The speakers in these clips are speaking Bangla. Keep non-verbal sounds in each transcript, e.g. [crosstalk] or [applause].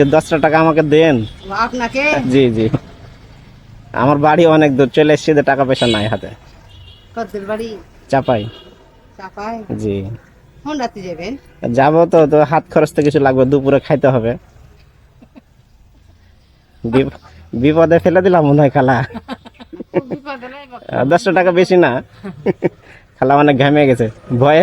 দশটা টাকা আমাকে দেন। আপনাকে? জি জি। আমার বাড়ি অনেক দূর চলে এসছি টাকা পয়সা নাই হাতে। বাড়ি? চাপাই। চাপায় জি। কোন রাতে যাবেন? যাব তো তো হাত খরচ তো কিছু লাগবে দুপুরে খাইতে হবে। বিপদে ফেলে দিলাম মনে হয় খালা। দশটা টাকা বেশি না। খালা অনেক ঘামে গেছে। ভয়ে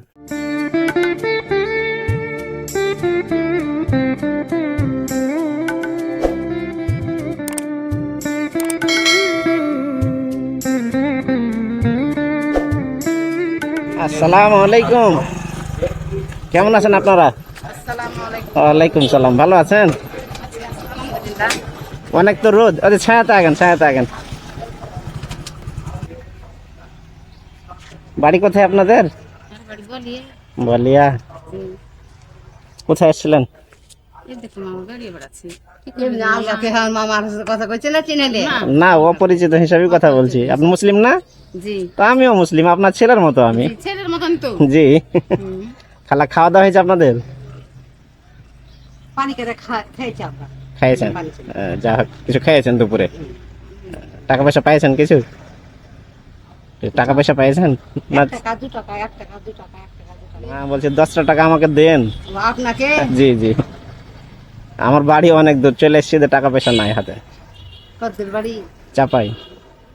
আসসালামু আলাইকুম। কেমন আছেন আপনারা? ওয়ালাইকুম সালাম। ভালো আছেন? অনেক তো রোদ। আরে ছায়াতে আগেন ছায়াতে আগেন। বাড়ি কোথায় আপনাদের? বলিয়া। কোথায় এসেছিলেন না অপরিচিত হিসাবে কথা বলছি। আপনি মুসলিম না? জি। তো আমিও মুসলিম আপনার ছেলের মতো আমি। জি, ছেলের মতন তো। জি। হুম। খালা খাওয়া দাওয়া হয়েছে আপনাদের? খাইয়েছেন যা হোক কিছু খাইয়েছেন দুপুরে? টাকা পয়সা পাইছেন কিছু? টাকা পয়সা পাইছেন? না বলছি দশটা টাকা আমাকে দেন। আপনাকে? জি জি। আমার বাড়ি অনেক দূর চলে এসছি তো টাকা পয়সা নাই হাতে। বাড়ি? চাপাই।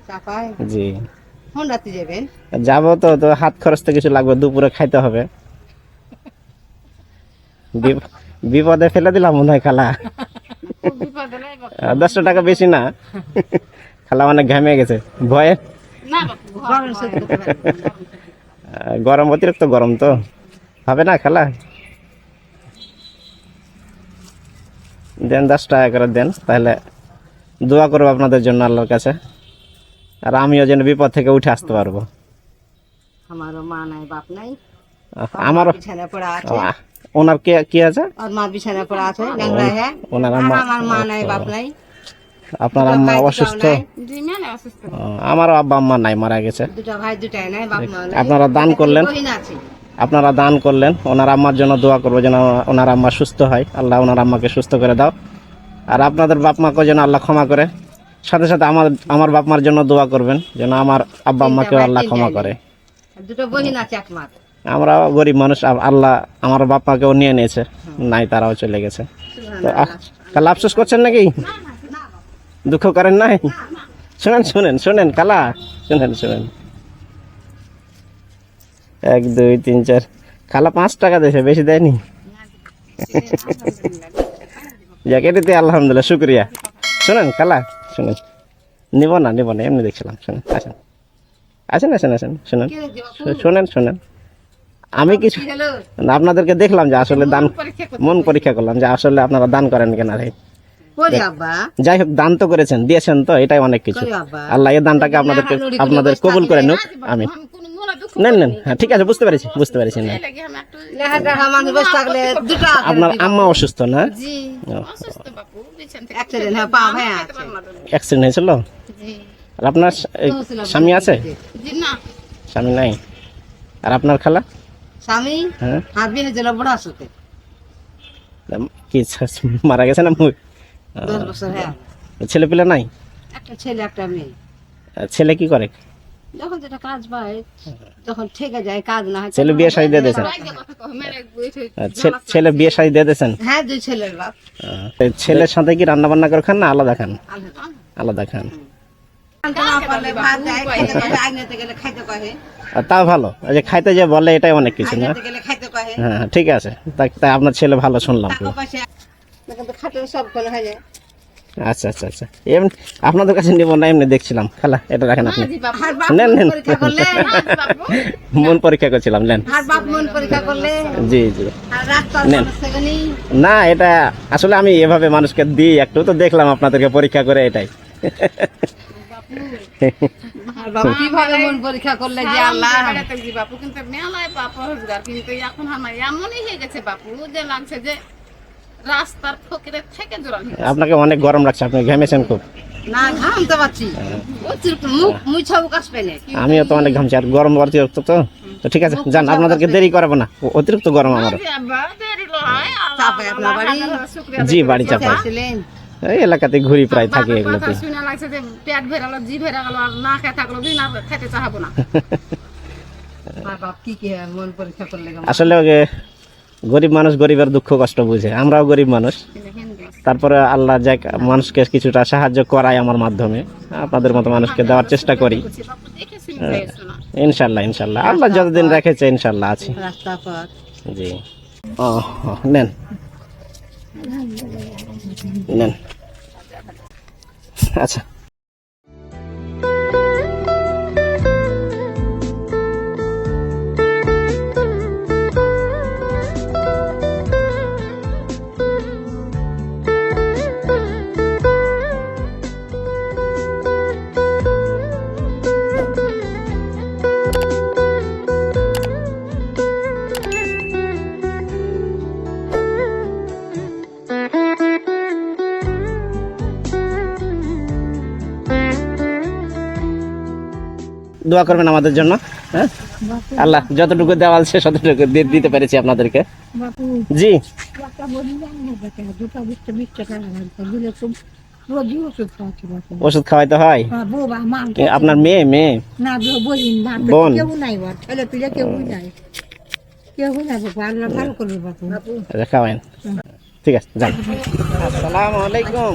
চাপায় জি। কোন রাতে যাবেন? যাব তো তো হাত খরচ তো কিছু লাগবে দুপুরে খাইতে হবে। বিপদে ফেলে দিলাম মনে হয় খালা। দশটা টাকা বেশি না। খালা অনেক ঘামে গেছে। ভয়ে? গরম অতিরিক্ত গরম তো। হবে না খালা? দেন দশ টাকা করে দেন তাহলে দোয়া করব আপনাদের জন্য আল্লাহর কাছে। আর আমিও যেন বিপদ থেকে উঠে আসতে পারব। আমারও মা নাই বাপ নাই। আহ, আমারও বিছানা পড়া আছে। ওনার কে কি আছে? আর মা বিছানা পড়া আছে ল্যাংড়া হ্যাঁ। ওনার আর আম্মা আমার মা নাই বাপ নাই। আপনার আম্মা অসুস্থ? আমারও আব্বা আম্মা নাই মারা গেছে। দুটা ভাই দুটাই নাই বাপ মা আপনারা দান করলেন। আপনারা দান করলেন ওনার আম্মার জন্য দোয়া করব যেন ওনার আম্মা সুস্থ হয়। আল্লাহ ওনার আম্মাকে সুস্থ করে দাও। আর আপনাদের বাপ মাকেও যেন আল্লাহ ক্ষমা করে। সাথে সাথে আমার আমার বাপ মার জন্য দোয়া করবেন যেন আমার আব্বা আম্মাকেও আল্লাহ ক্ষমা করে। আমরা গরিব মানুষ আল্লাহ আমার বাপ মাকেও নিয়ে নিয়েছে। নাই তারাও চলে গেছে। তো তাহলে আফসোস করছেন নাকি? দুঃখ করেন নাই? শুনেন শুনেন শুনেন কালা। শুনেন শুনেন। এক দুই তিন চার। খালা পাঁচ টাকা দিয়েছে বেশি দেয়নি? যাক এটাতে আলহামদুলিল্লাহ শুক্রিয়া। শুনেন কালা শুনেন। নিব না নিব না এমনি দেখছিলাম শুনেন আসেন। আসেন আসেন আসেন শুনেন। শোনেন শোনেন। আমি কিছু আপনাদেরকে দেখলাম যে আসলে দান মন পরীক্ষা করলাম যে আসলে আপনারা দান করেন কেনা রে। যাই হোক দান তো করেছেন দিয়েছেন তো এটাই অনেক কিছু। আল্লাহ এই দানটাকে আপনাদেরকে আপনাদের কবুল করে নিক। আমি নেন নেন। হ্যাঁ ঠিক আছে বুঝতে পেরেছি বুঝতে পেরেছি না আপনার আম্মা অসুস্থ না? অ্যাক্সিডেন্ট হ্যাঁ হয়েছিল? আর আপনার স্বামী আছে? না। স্বামী নাই। আর আপনার খালা? স্বামী? হ্যাঁ। হাত বড় আসতে কি মারা গেছে না হ্যাঁ। ছেলে পেলে নাই? একটা ছেলে একটা মেয়ে। ছেলে কি করে? যখন যেটা কাজ পায় যখন ঠেকে যায় কাজ না হয়। ছেলে বিয়ে শাড়ি দিয়ে দিয়েছেন? ছেলে বিয়ে শাড়ি দিয়ে দিয়েছেন? হ্যাঁ দুই ছেলের বাপ। ছেলের সাথে কি রান্না বান্না করে খান না আলাদা খান? আলাদা। খান। তাও ভালো ওই যে খাইতে যে বলে এটাই অনেক কিছু না? আইনাতে খাইতে কহে। হ্যাঁ ঠিক আছে। তাই আপনার ছেলে ভালো শুনলাম। তো খাটের সব করে হয়ে যায়। আচ্ছা আচ্ছা আচ্ছা। এমনি আপনাদের কাছে নিব না এমনি দেখছিলাম। খালা এটা রাখেন আপনি। নেন, নেন। মন পরীক্ষা করছিলাম নেন। আর বাপ মন পরীক্ষা করলে, জি জি। নেন। না এটা আসলে আমি এভাবে মানুষকে দিই একটু তো দেখলাম আপনাদেরকে পরীক্ষা করে এটাই। কীভাবে মন পরীক্ষা করলে যে আল্লাহ? বাপু কিন্তু মেলায় বাপ রোজগার কিন্তু এখন আমার এমনই হয়ে গেছে বাপু যে লাগছে যে রাস্তার ফকিরের থেকে জোরাল আপনাকে অনেক গরম লাগছে আপনি ঘেমেছেন খুব। না ঘামতে পারছি। পেলে আমিও তো অনেক ঘামছি আর গরম অতিরিক্ত তো তো। ঠিক আছে যান আপনাদেরকে দেরি করাবো না। অতিরিক্ত গরম আমার। জি বাড়ি। চাপা। এই এলাকাতে ঘুরি প্রায় থাকি এগুলোতে। শুনে লাগছে যে পেট জি আর না খেয়ে থাকল দিন আর খেতে চাহাবো না। আর [laughs] বাপ কি কি মন পরীক্ষা করলে কেমন? আসলে ওকে গরিব মানুষ গরিবের দুঃখ কষ্ট বুঝে আমরাও গরিব মানুষ। তারপরে আল্লাহ যাক মানুষকে কিছুটা সাহায্য করায় আমার মাধ্যমে আপনাদের মতো মানুষকে দেওয়ার চেষ্টা করি। ইনশাল্লাহ ইনশাল্লাহ। আল্লাহ যতদিন রেখেছে ইনশাল্লাহ আছি। জি। ও, নেন। নেন। আচ্ছা। দোয়া করবেন আমাদের জন্য হ্যাঁ? আল্লাহ যতটুকু দেওয়াল সে ততটুকু দিতে পেরেছি আপনাদেরকে। জি। ওষুধ খাওয়াইতে হয়? হ্যাঁ আপনার মেয়ে মেয়ে? বোন। আচ্ছা, খাওয়াইন। ঠিক আছে যান। আসসালামু আলাইকুম।